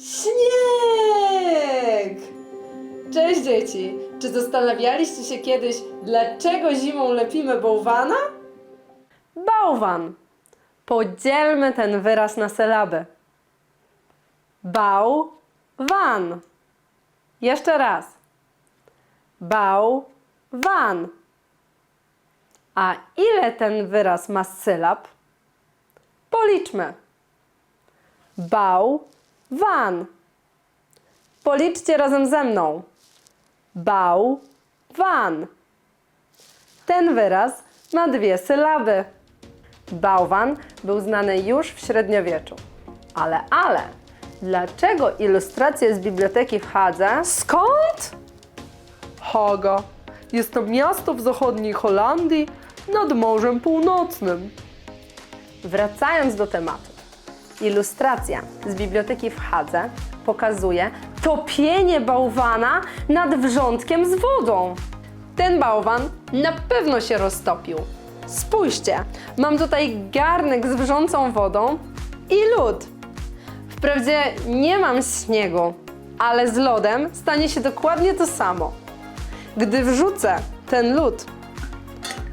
Śnieg! Cześć dzieci! Czy zastanawialiście się kiedyś, dlaczego zimą lepimy bałwana? Bałwan. Podzielmy ten wyraz na sylaby. Bał-wan. Jeszcze raz. Bał-wan. A ile ten wyraz ma sylab? Policzmy. Bał-wan. Policzcie razem ze mną. Bał-wan. Ten wyraz ma dwie sylaby. Bałwan był znany już w średniowieczu. Ale, ale, dlaczego ilustracje z biblioteki w Hadze? Skąd? Haga. Jest to miasto w zachodniej Holandii nad Morzem Północnym. Wracając do tematu. Ilustracja z biblioteki w Hadze pokazuje topienie bałwana nad wrzątkiem z wodą. Ten bałwan na pewno się roztopił. Spójrzcie, mam tutaj garnek z wrzącą wodą i lód. Wprawdzie nie mam śniegu, ale z lodem stanie się dokładnie to samo. Gdy wrzucę ten lód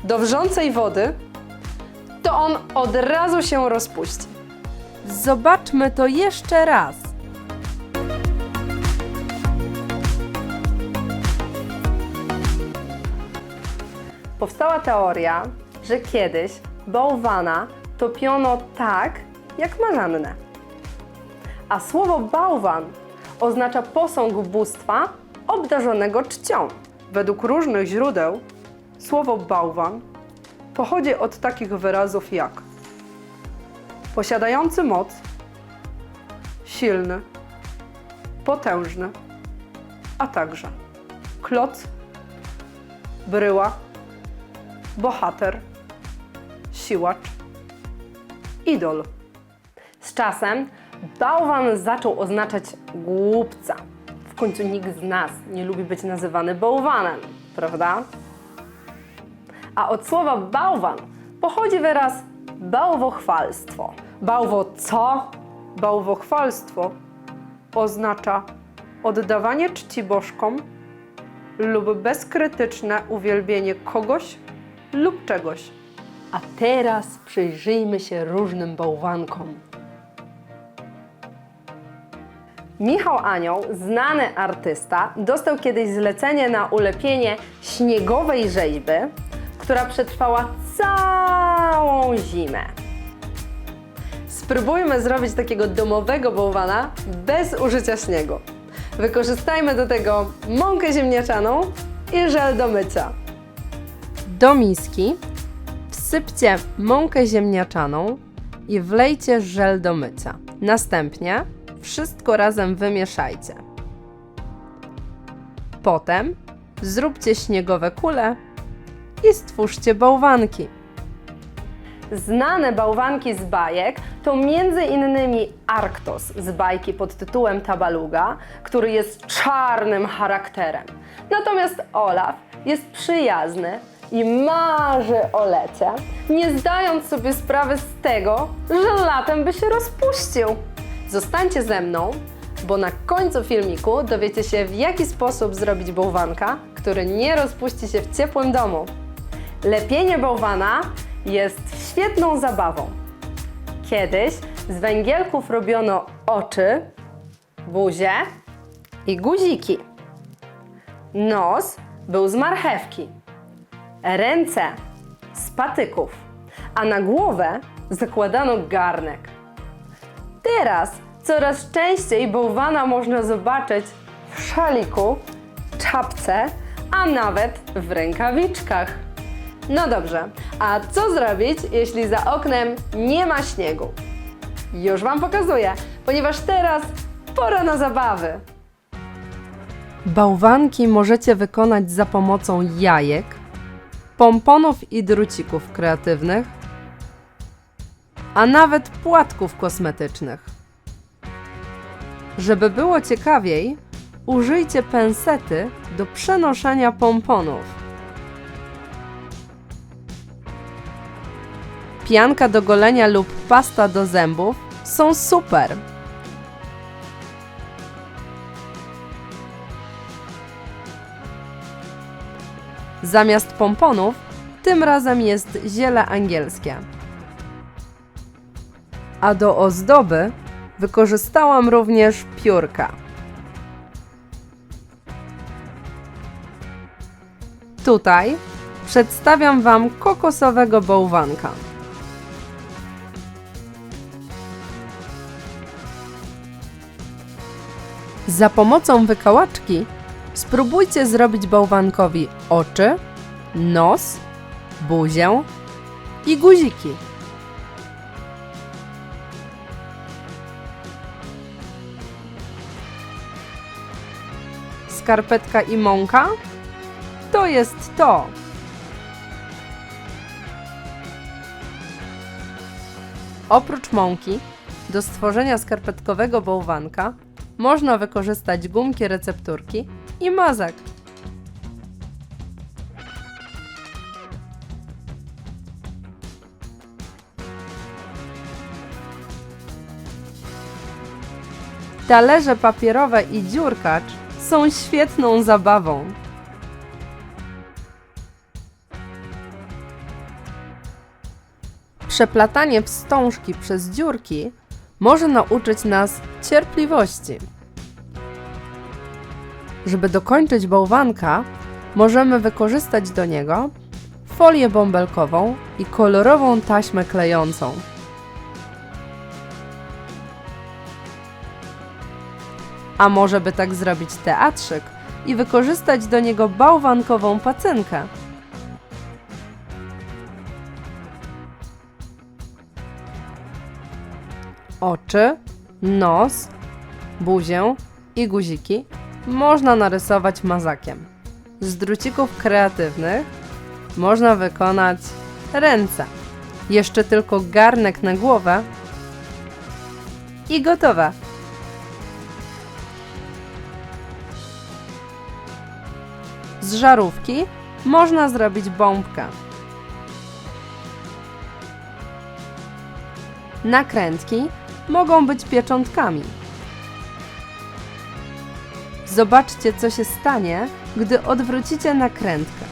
do wrzącej wody, to on od razu się rozpuści. Zobaczmy to jeszcze raz. Powstała teoria, że kiedyś bałwana topiono tak, jak marzannę. A słowo bałwan oznacza posąg bóstwa obdarzonego czcią. Według różnych źródeł słowo bałwan pochodzi od takich wyrazów jak posiadający moc, silny, potężny, a także kloc, bryła, bohater, siłacz, idol. Z czasem bałwan zaczął oznaczać głupca. W końcu nikt z nas nie lubi być nazywany bałwanem, prawda? A od słowa bałwan pochodzi wyraz bałwochwalstwo. Bałwo co? Bałwochwalstwo oznacza oddawanie czci bożkom lub bezkrytyczne uwielbienie kogoś lub czegoś. A teraz przyjrzyjmy się różnym bałwankom. Michał Anioł, znany artysta, dostał kiedyś zlecenie na ulepienie śniegowej rzeźby, która przetrwała całą zimę. Spróbujmy zrobić takiego domowego bałwana bez użycia śniegu. Wykorzystajmy do tego mąkę ziemniaczaną i żel do mycia. Do miski wsypcie mąkę ziemniaczaną i wlejcie żel do mycia. Następnie wszystko razem wymieszajcie. Potem zróbcie śniegowe kule i stwórzcie bałwanki. Znane bałwanki z bajek to innymi Arktos z bajki pod tytułem Tabaluga, który jest czarnym charakterem. Natomiast Olaf jest przyjazny i marzy o lecie, nie zdając sobie sprawy z tego, że latem by się rozpuścił. Zostańcie ze mną, bo na końcu filmiku dowiecie się w jaki sposób zrobić bałwanka, który nie rozpuści się w ciepłym domu. Lepienie bałwana jest świetną zabawą. Kiedyś z węgielków robiono oczy, buzię i guziki. Nos był z marchewki, ręce z patyków, a na głowę zakładano garnek. Teraz coraz częściej bałwana można zobaczyć w szaliku, czapce, a nawet w rękawiczkach. No dobrze, a co zrobić, jeśli za oknem nie ma śniegu? Już Wam pokazuję, ponieważ teraz pora na zabawy. Bałwanki możecie wykonać za pomocą jajek, pomponów i drucików kreatywnych, a nawet płatków kosmetycznych. Żeby było ciekawiej, użyjcie pensety do przenoszenia pomponów. pianka do golenia lub pasta do zębów są super. Zamiast pomponów, tym razem jest ziele angielskie. A do ozdoby wykorzystałam również piórka. Tutaj przedstawiam Wam kokosowego bałwanka. Za pomocą wykałaczki spróbujcie zrobić bałwankowi oczy, nos, buzię i guziki. Skarpetka i mąka? To jest to. Oprócz mąki, do stworzenia skarpetkowego bałwanka można wykorzystać gumki recepturki i mazak. Talerze papierowe i dziurkacz są świetną zabawą. Przeplatanie wstążki przez dziurki może nauczyć nas cierpliwości. Żeby dokończyć bałwanka, możemy wykorzystać do niego folię bąbelkową i kolorową taśmę klejącą. A może by tak zrobić teatrzyk i wykorzystać do niego bałwankową pacynkę? Oczy, nos, buzię i guziki można narysować mazakiem. Z drucików kreatywnych można wykonać ręce. Jeszcze tylko garnek na głowę i gotowe. Z żarówki można zrobić bombkę. Nakrętki mogą być pieczątkami. Zobaczcie, co się stanie, gdy odwrócicie nakrętkę.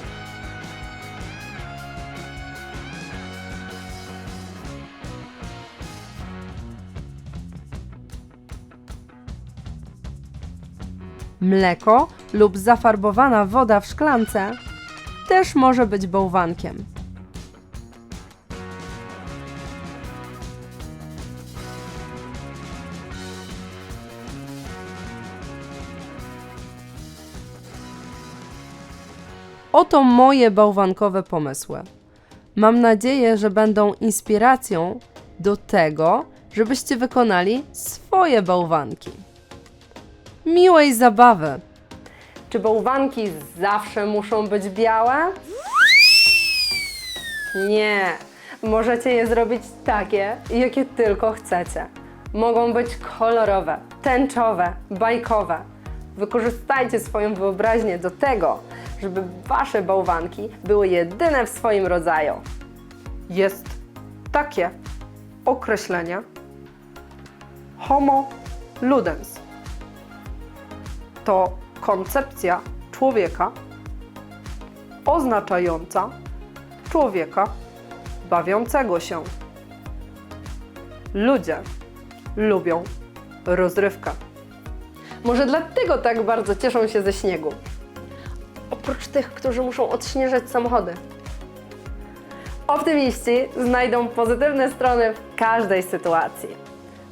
Mleko lub zafarbowana woda w szklance też może być bałwankiem. Oto moje bałwankowe pomysły. Mam nadzieję, że będą inspiracją do tego, żebyście wykonali swoje bałwanki. Miłej zabawy! Czy bałwanki zawsze muszą być białe? Nie. Możecie je zrobić takie, jakie tylko chcecie. Mogą być kolorowe, tęczowe, bajkowe. Wykorzystajcie swoją wyobraźnię do tego, żeby wasze bałwanki były jedyne w swoim rodzaju. Jest takie określenie Homo ludens. To koncepcja człowieka oznaczająca człowieka bawiącego się. Ludzie lubią rozrywkę. Może dlatego tak bardzo cieszą się ze śniegu. Oprócz tych, którzy muszą odśnieżać samochody. Optymiści znajdą pozytywne strony w każdej sytuacji.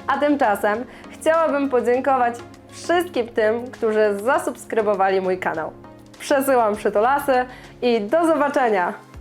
A tymczasem chciałabym podziękować wszystkim tym, którzy zasubskrybowali mój kanał. Przesyłam przytulasy i do zobaczenia!